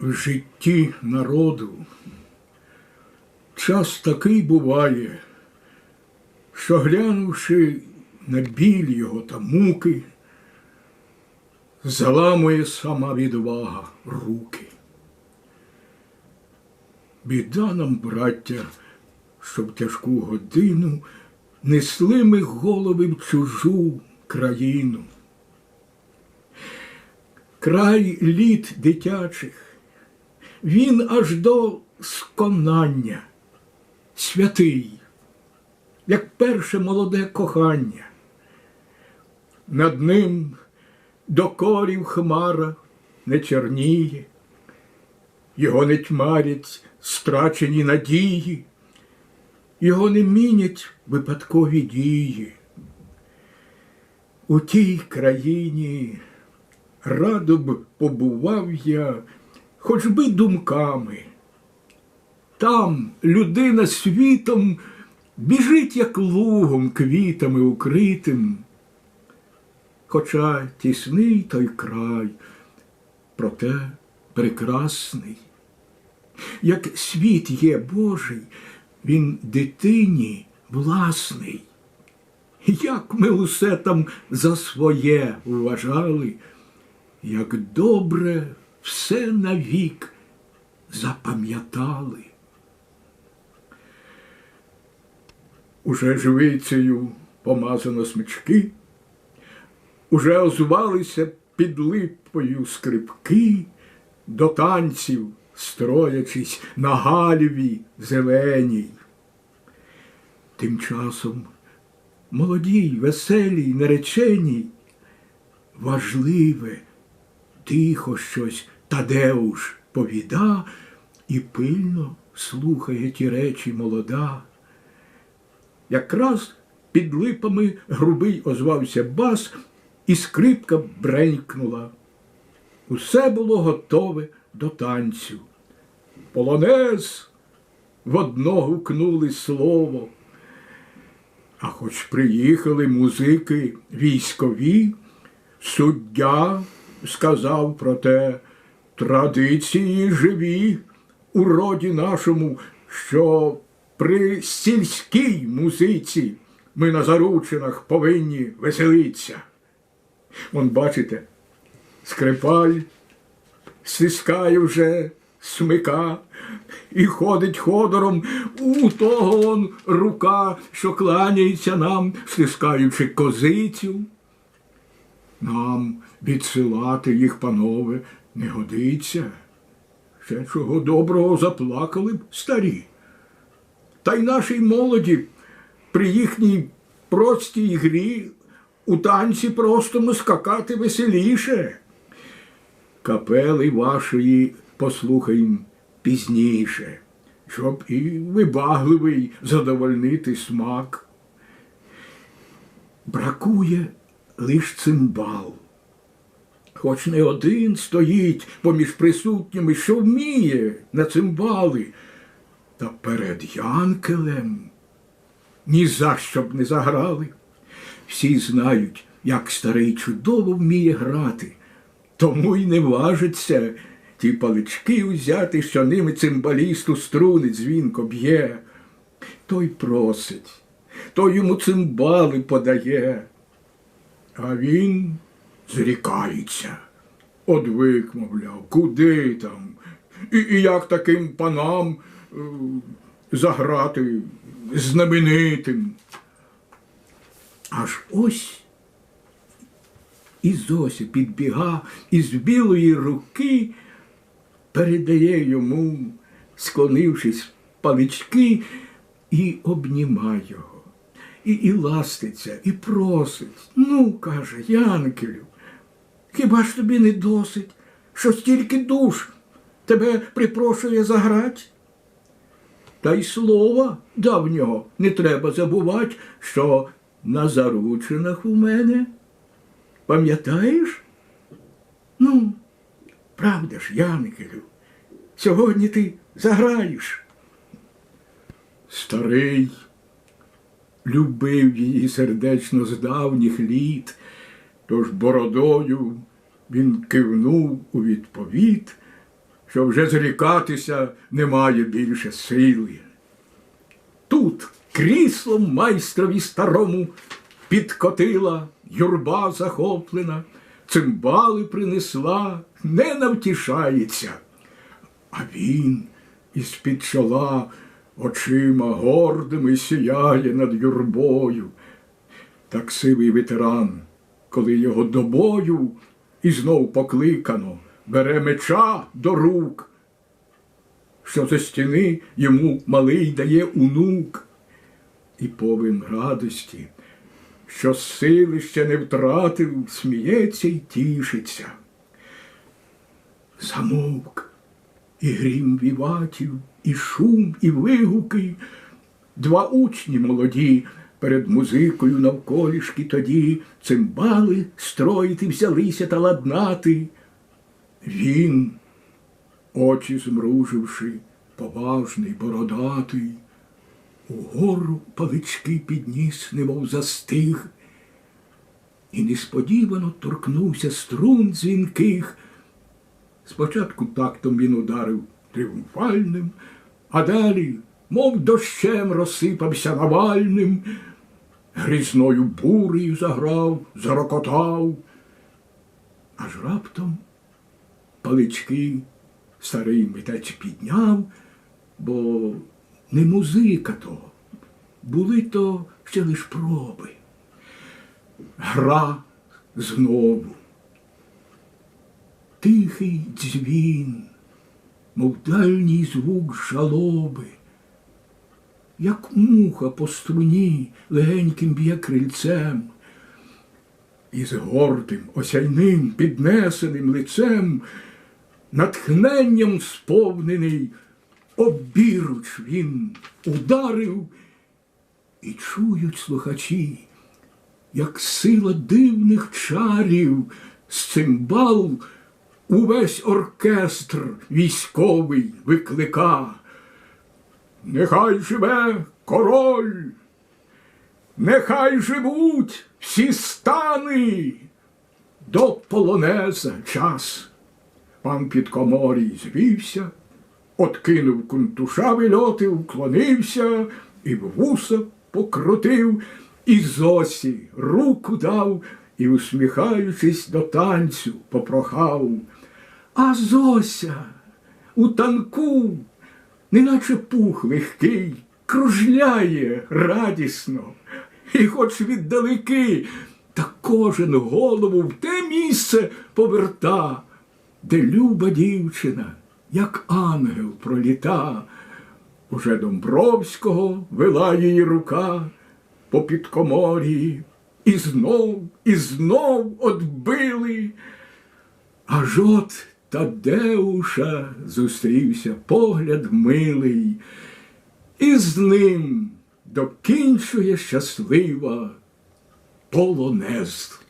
в житті народу час такий буває, що глянувши на біль його та муки, заламує сама відвага руки. Біда нам, браття, що в тяжку годину несли ми голови в чужу країну. Край літ дитячих, він аж до сконання, святий, як перше молоде кохання. Над ним до корів хмара не чорніє, його не тьмарять страчені надії, його не мінять випадкові дії. У тій країні радо б побував я, хоч би думками. Там людина світом біжить, як лугом, квітами укритим. Хоча тісний той край, проте прекрасний. Як світ є Божий, він дитині власний. Як ми усе там за своє вважали, як добре все навік запам'ятали. Уже живицею помазано смички, уже озвалися під липою скрипки, до танців строячись на гальві зеленій. Тим часом молодій, веселій, нареченій, важливе, тихо щось Тадеуш повіда і пильно слухає ті речі молода. Якраз під липами грубий озвався бас, і скрипка бренькнула. Усе було готове до танцю. Полонез в одно гукнули слово. А хоч приїхали музики військові, суддя сказав про те, традиції живі у роді нашому, що при сільській музиці ми на заручинах повинні веселитися. Он, бачите, скрипаль стискає вже смика і ходить ходором у того он рука, що кланяється нам, стискаючи козицю. Нам відсилати їх, панове, не годиться. Ще чого доброго заплакали б старі. Та й нашій молоді при їхній простій грі у танці простому скакати веселіше. Капели вашої послухаємо пізніше, щоб і вибагливий задовольнити смак. Бракує лиш цимбал. Хоч не один стоїть поміж присутніми, що вміє на цимбали, та перед Янкелем ні за що б не заграли. Всі знають, як старий чудово вміє грати, тому й не важиться ті палички узяти, що ними цимбалісту струни дзвінко б'є. Той просить, той йому цимбали подає, а він зрікається. Одвик, мовляв, куди там? І, і як таким панам е, заграти знаменитим? Аж ось і Зося підбіга із білої руки передає йому, склонившись палички, і обнімає його. І, і ластиться, і просить. Ну, каже, Янкелю, хіба ж тобі не досить, що стільки душ тебе припрошує заграть? Та й слова давнього не треба забувати, що на заручинах у мене. Пам'ятаєш? Ну, правда ж, Янкелю, сьогодні ти заграєш. Старий любив її сердечно з давніх літ, тож бородою він кивнув у відповідь що вже зрікатися немає більше сили. Тут кріслом майстрові старому підкотила юрба захоплена, цимбали принесла, не навтішається. А він із-під чола очима гордими сіяє над юрбою. Так сивий ветеран, коли його до бою і знов покликано, бере меча до рук, що за стіни йому малий дає унук, і повен радості, що сили ще не втратив, сміється й тішиться. Замовк і грім віватів, і шум, і вигуки. Два учні молоді перед музикою навколішки тоді цимбали строїти взялися та ладнати. Він, очі змруживши, поважний, бородатий, угору палички підніс, немов застиг, і несподівано торкнувся струн дзвінких. Спочатку тактом він ударив тріумфальним, а далі, мов дощем, розсипався навальним, грізною бурею заграв, зарокотав, аж раптом палички старий митець підняв, бо не музика то, були то ще лиш проби. Гра знову. Тихий дзвін, мов дальній звук жалоби, як муха по струні легеньким б'є крильцем, і з гордим, осяйним, піднесеним лицем, натхненням сповнений, обіруч він ударив, і чують слухачі, як сила дивних чарів з цимбал увесь оркестр військовий виклика. Нехай живе король, нехай живуть всі стани до полонеза час. Пан Підкоморій звівся, откинув кунтуша вильоти, вклонився і в вуса покрутив, і Зосі руку дав, і, усміхаючись до танцю, попрохав. А Зося у танку, неначе пух легкий, кружляє радісно, і хоч віддалеки, та кожен голову в те місце поверта, де люба дівчина, як ангел проліта. Уже Домбровського вела її рука по підкомор'ї, і знов, і знов отбили. Аж от Тадеуша зустрівся погляд милий, і з ним докінчує щаслива полонез.